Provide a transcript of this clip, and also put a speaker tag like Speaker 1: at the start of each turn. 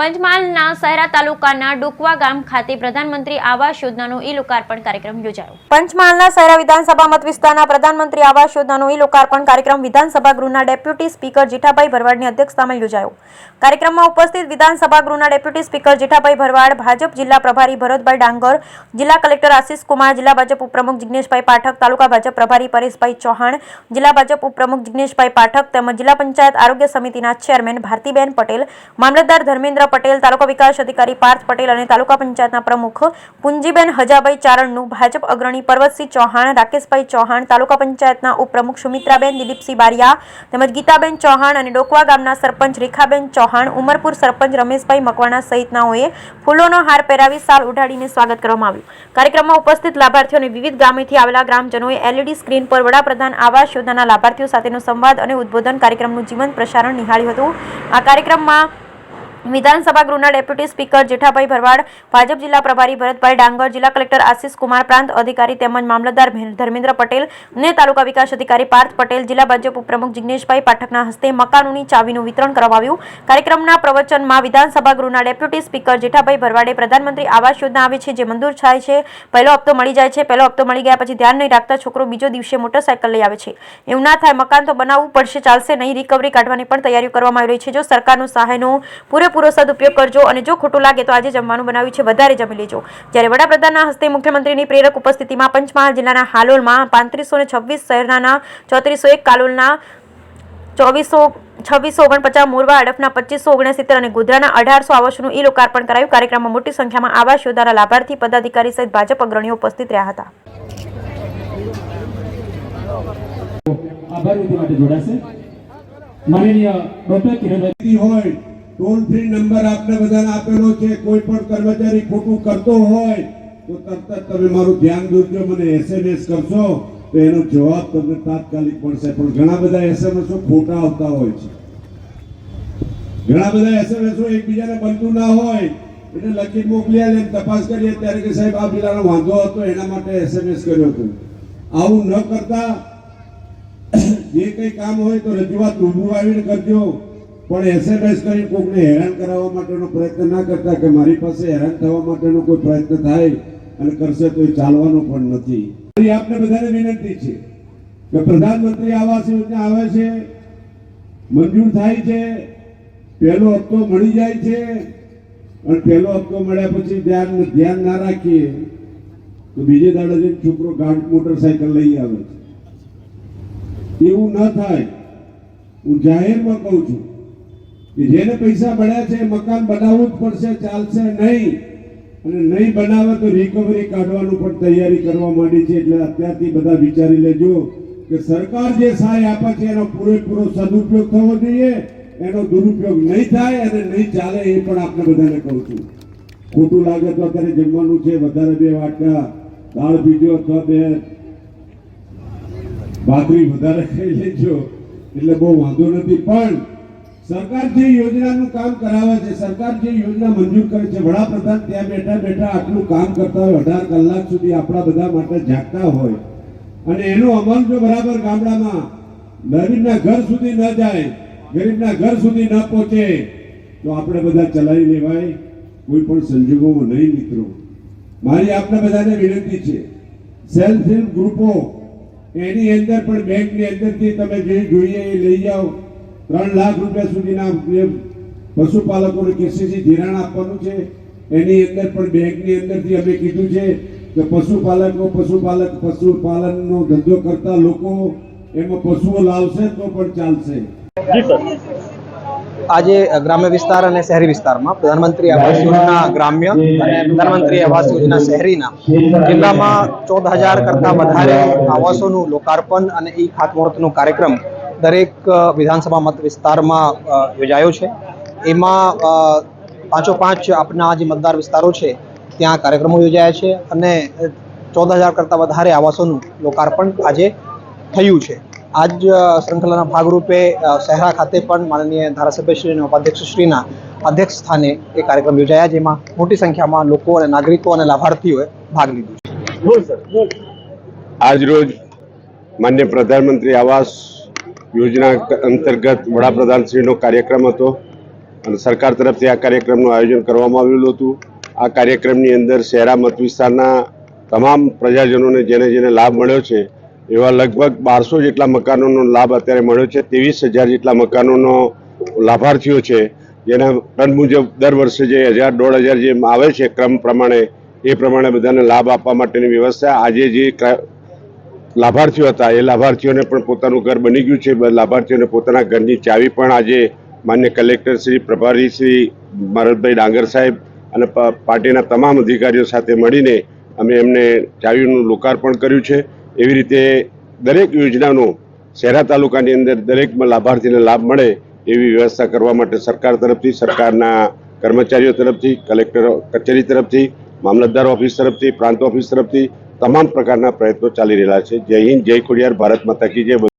Speaker 1: પંચમહાલના સહેરા તાલુકાના ડુકવા ગામ ખાતે પ્રધાનમંત્રી આવાસ યોજનાનો ઈ લોકાર્પણ કાર્યક્રમ યોજાયો. પંચમહાલના સહેરા વિધાનસભા મત વિસ્તારના પ્રધાનમંત્રી આવાસ યોજનાનો ઈ લોકાર્પણ કાર્યક્રમ વિધાનસભા ગૃહના ડેપ્યુટી સ્પીકર જેઠાભાઈ ભરવાડની અધ્યક્ષતામાં યોજાયો. કાર્યક્રમમાં ઉપસ્થિત વિધાનસભા ગૃહના ડેપ્યુટી સ્પીકર જેઠાભાઈ ભરવાડ, ભાજપ જિલ્લા પ્રભારી ભરતભાઈ ડાંગર, જિલ્લા કલેક્ટર આશિષ કુમાર, જિલ્લા ભાજપ ઉપપ્રમુખ જિજ્ઞેશભાઈ પાઠક, તાલુકા ભાજપ પ્રભારી પરેશભાઈ ચૌહાણ, જિલ્લા ભાજપ ઉપપ્રમુખ જિજ્ઞેશભાઈ પાઠક તેમજ જિલ્લા પંચાયત આરોગ્ય સમિતિના ચેરમેન ભારતીબેન પટેલ, મામલતદાર ધર્મેન્દ્ર પટેલ, તાલુકા વિકાસ અધિકારી પાર્થ પટેલ અને તાલુકા પંચાયતના પ્રમુખ પુંજીબેન હજાભાઈ ચારણનું ભાજપ અગ્રણી પર્વતસિંહ ચૌહાણ, રાકેશભાઈ ચૌહાણ, તાલુકા પંચાયતના ઉપપ્રમુખ સુમિત્રાબેન, દિલીપસિંહ બારિયા તેમજ ગીતાબેન ચૌહાણ અને ડોકવા ગામના સરપંચ રેખાબેન ચૌહાણ, ઉમરપુર સરપંચ રમેશભાઈ મકવાણા સહિતનાઓએ ફૂલોનો હાર પહેરાવી સાલ ઉઢાડીને સ્વાગત કરવામાં આવ્યું. કાર્યક્રમમાં ઉપસ્થિત લાભાર્થીઓને વિવિધ ગામેથી આવેલા ગ્રામજનોએ એલઈડી સ્ક્રીન પર વડાપ્રધાન આવાસ યોજનાના લાભાર્થીઓ સાથેનો સંવાદ અને ઉદબોધન કાર્યક્રમનું જીવંત પ્રસારણ નિહાળ્યું હતું. આ કાર્યક્રમમાં વિધાનસભા ગૃહના ડેપ્યુટી સ્પીકર જેઠાભાઈ ભરવાડ, ભાજપ જિલ્લા પ્રભારી ભરતભાઈ ડાંગર, જિલ્લા કલેક્ટર આશિષ કુમાર, પ્રાંત અધિકારી તેમજ મામલતદાર ધર્મેન્દ્ર પટેલ અને તાલુકા વિકાસ અધિકારી પાર્થ પટેલ, જિલ્લા ભાજપ ઉપપ્રમુખ જિગ્નેશભાઈ પાઠકના હસ્તે મકાનોની ચાવીનું વિતરણ કરવામાં કાર્યક્રમના પ્રવચનમાં વિધાનસભા ગૃહના ડેપ્યુટી સ્પીકર જેઠાભાઈ ભરવાડે પ્રધાનમંત્રી આવાસ યોજના આવે છે, જે મંજૂર થાય છે, પહેલો હપ્તો મળી જાય છે, પહેલો હપ્તો મળી ગયા પછી ધ્યાન નહીં રાખતા છોકરો બીજો દિવસે મોટરસાયકલ લઈ આવે છે. એવું ના થાય, મકાન તો બનાવવું પડશે, ચાલશે નહીં, રિકવરી કાઢવાની પણ તૈયારીઓ કરવામાં આવી રહી છે. જો સરકારનું સહાયનો પૂરેપૂરો સદુપયોગ કરજો અને જો ખોટું લાગે તો આજે જમવાનું બનાવ્યું છે વધારે જમી લેજો. જ્યારે વડાપ્રધાનના હસ્તે મુખ્યમંત્રીની પ્રેરક ઉપસ્થિતિમાં પંચમહાલ જિલ્લાના હાલોલમાં પાંત્રીસો ને છવ્વીસ શહેરના ચોત્રીસો એક કાલોલના ચોવીસો છવ્વીસો ઓગણપચાસ મોરવા અડફના પચીસો ઓગણસિત્તેર અને ગોધરાના અઢારસો આવાસોનું ઈ લોકાર્પણ કરાયું. કાર્યક્રમમાં મોટી સંખ્યામાં આવાસ યોજનાના લાભાર્થી પદાધિકારી સહિત ભાજપ અગ્રણીઓ ઉપસ્થિત રહ્યા હતા.
Speaker 2: આભાર માટે જોડાશે. માનનીય ડોક્ટર કિરણભાઈ.
Speaker 3: હોય ટોલ ફ્રી નંબર આપને બધાને આપેલો છે. કોઈ પણ કર્મચારી ખોટું કરતો હોય, તો તરત જ તમે મારું ધ્યાન દોરજો, મને એસએમએસ કરશો, તો એનો જવાબ તમને તાત્કાલિક મળશે. પણ ઘણા બધા એસએમએસો ખોટા આવતા હોય છે. ઘણા બધા એસએમએસો એકબીજાને બનતું ના હોય, એટલે લખી મોકલી આલે તપાસ કરીએ ત્યારે કે સાહેબ, આ પેલાનો વાંધો હતો, એના માટે એસએમએસ કર્યો હતો. આવું ન કરતા, જે કંઈ કામ હોય તો રજૂઆત રૂબરૂ આવીને કરજો. પણ એસએમએસ કરી કોઈને હેરાન કરાવવા માટેનો પ્રયત્ન ના કરતા કે મારી પાસે હેરાન થવા માટેનો કોઈ પ્રયત્ન થાય અને કરશે તો એ ચાલવાનો પણ નથી. આપને બધાને વિનંતી છે કે પ્રધાનમંત્રી આવાસ યોજના આવે છે, મંજૂર થાય છે, પહેલો હપ્તો મળી જાય છે અને પહેલો હપ્તો મળ્યા પછી ધ્યાન ધ્યાન ના રાખીએ તો બીજે દાડે જઈને છોકરો ગાડ મોટરસાયકલ લઈ આવે છે. એવું ન થાય. હું જાહેરમાં કહું છું જેને પૈસા મળ્યા છે મકાન બનાવવું જ પડશે, ચાલશે નહીં. અને નહીં બનાવે તો રિકવરી કાઢવાનું પણ તૈયારી કરવા માંડી છે, એટલે અત્યારથી બધા વિચારી લેજો કે સરકાર જે સહાય આપે છે, એનો પૂરેપૂરો સદુપયોગ થવો જોઈએ. એનો દુરુપયોગ નહીં થાય અને નહીં ચાલે એ પણ આપણે બધાને કહું છું. ખોટું લાગે તો અત્યારે જમવાનું છે, વધારે બે વાટકા દાળ બીજો અથવા બે ભાખરી વધારે ખાઈ લેજો. એટલે બહુ વાંધો નથી, પણ સરકાર જે યોજનાનું કામ કરાવે છે, સરકાર જે યોજના મંજૂર કરે છે, વડાપ્રધાન ત્યાં બેઠા બેઠા આટલું કામ કરતા હોય, અઢાર કલાક સુધી આપણા બધા માટે જાગતા હોય. અને એનો અમલ જો બરાબર ગામડામાં, ગરીબના ઘર સુધી ન જાય, ગરીબના ઘર સુધી ન પહોંચે, તો આપણે બધા ચલાવી લેવાય, કોઈ પણ સંજોગોમાં નહીં મિત્રો. મારી આપને બધાને વિનંતી છે, સેલ્ફ હેલ્પ ગ્રુપો, એની અંદર પણ બેંકની અંદરથી તમે જે જોઈએ એ લઈ જાઓ. ત્રણ લાખ રૂપિયા સુધીના જે પશુપાલકોને કેસીસી ધિરાણ આપવાનું છે એની અંદર પણ બેંકની અંદરથી અમે કીધું છે કે પશુપાલકો પશુપાલક પશુપાલનનો ધંધો કરતા લોકો એમાં પશુઓ લાવશે તો પણ ચાલશે.
Speaker 4: આજે ગ્રામ્ય વિસ્તાર અને શહેરી વિસ્તારમાં પ્રધાનમંત્રી આવાસ યોજના ગ્રામ્ય અને પ્રધાનમંત્રી આવાસ યોજના શહેરીના જિલ્લામાં ચૌદ હજાર કરતાં વધારે આવાસોનું લોકાર્પણ અને ઈ ખાતમુહૂર્તનો કાર્યક્રમ દરેક વિધાનસભા મત વિસ્તારમાં યોજાયો છે. એમાં પાંચો પાંચ આપના જે મતદાર વિસ્તારો છે, ત્યાં કાર્યક્રમો યોજાયા છે અને ચૌદ હજાર કરતાં વધારે આવાસોનું લોકાર્પણ આજે થયું છે. આજ શૃંખલાના ભાગરૂપે શહેરા ખાતે પણ માનનીય ધારાસભ્યશ્રી અને ઉપાધ્યક્ષશ્રીના અધ્યક્ષ સ્થાને એ કાર્યક્રમ યોજાયા, જેમાં મોટી સંખ્યામાં લોકો અને નાગરિકો અને લાભાર્થીઓએ ભાગ લીધો છે.
Speaker 5: આજરોજ માન્ય પ્રધાનમંત્રી આવાસ યોજના અંતર્ગત વડાપ્રધાનશ્રીનો કાર્યક્રમ હતો અને સરકાર તરફથી આ કાર્યક્રમનું આયોજન કરવામાં આવેલું હતું. આ કાર્યક્રમની અંદર શહેરા મત વિસ્તારના તમામ પ્રજાજનોને જેને જેને લાભ મળ્યો છે, એવા લગભગ બારસો જેટલા મકાનોનો લાભ અત્યારે મળ્યો છે, ત્રેવીસ હજાર જેટલા મકાનોનો લાભાર્થીઓ છે, જેના ટન મુજબ દર વર્ષે જે હજાર દોઢ હજાર જે આવે છે, ક્રમ પ્રમાણે, એ પ્રમાણે બધાને લાભ આપવા માટેની વ્યવસ્થા આજે જે લાભાર્થીઓ હતા. એ લાભાર્થીઓને પણ પોતાનું ઘર બની ગયું છે. લાભાર્થીઓને પોતાના ઘરની ચાવી પણ આજે માન્ય કલેક્ટર શ્રી પ્રભારી શ્રી ભારતભાઈ ડાંગર સાહેબ અને પાર્ટીના તમામ અધિકારીઓ સાથે મળીને અમે એમને ચાવીનું લોકાર્પણ કર્યું છે. એવી રીતે દરેક યોજનાનો શહેરા તાલુકાની અંદર દરેક લાભાર્થીને લાભ મળે એવી વ્યવસ્થા કરવા માટે સરકાર તરફથી, સરકારના કર્મચારીઓ તરફથી, કલેક્ટર, કચેરી તરફથી, મામલતદાર ઓફિસ તરફથી, પ્રાંત ઓફિસ તરફથી તમામ પ્રકારના પ્રયત્નો ચાલી રહેલા છે. જય હિન્દ જય ખોડિયાર ભારત માતા કી જય.